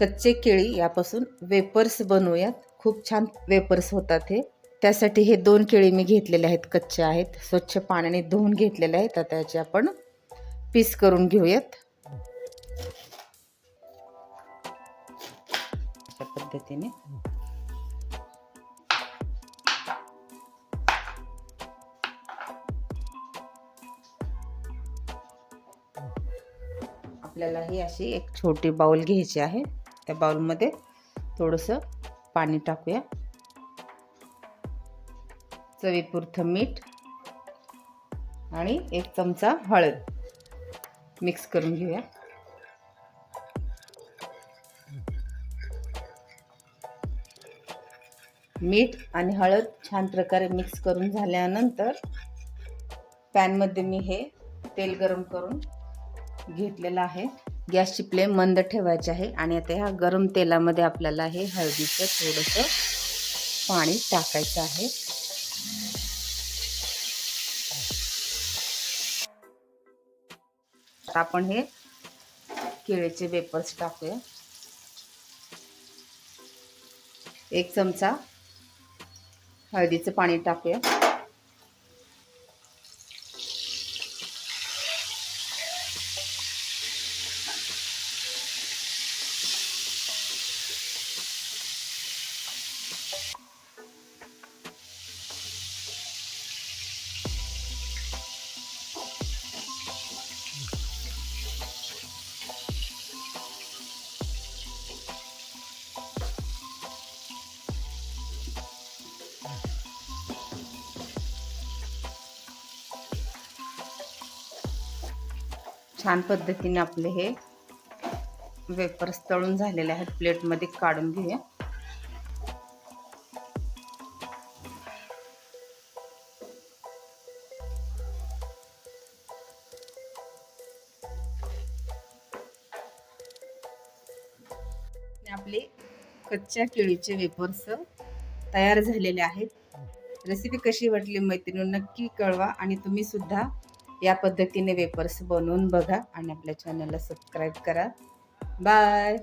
कच्चे केळी यापासून वेपर्स बनवूयात. खूप छान वेपर्स होतात हे. त्यासाठी हे दोन केळी मी घेतलेले आहेत कच्चे आहेत. स्वच्छ पाण्याने धुवून घेतलेले आहेत. आता त्याचे आपण पीस करून घेऊयात. अशा पद्धतीने. आपल्याला ही अशी एक छोटी बाउल घ्यायची आहे. त्या बाउलमध्ये थोडंसं पाणी टाकूया. चवीपुरतं मीठ आणि एक चमचा हळद मिक्स करून घेऊया. मीठ आणि हळद छान प्रकारे मिक्स करून झाल्यानंतर पॅनमध्ये मी हे तेल गरम करून घेतलेलं आहे. गॅसची फ्लेम मंद ठेवायची आहे आणि आता ह्या गरम तेलामध्ये आपल्याला हे हळदीचं थोडंसं पाणी टाकायचं आहे. आपण हे केळीचे वेपर्स टाकूया. एक चमचा हळदीचं पाणी टाकूया. छान पद्धतीने आपले हे वेपर्स तळून झालेले आहेत. प्लेटमध्ये काढून घेऊया. आपले कच्च्या केळीचे वेपर्स तयार झालेले आहेत. रेसिपी कशी वाटली मैत्रिणी नक्की कळवा आणि तुम्ही सुद्धा या पद्धतीने वेपर्स बनवून बघा आणि आपल्या चॅनलला सबस्क्राईब करा. बाय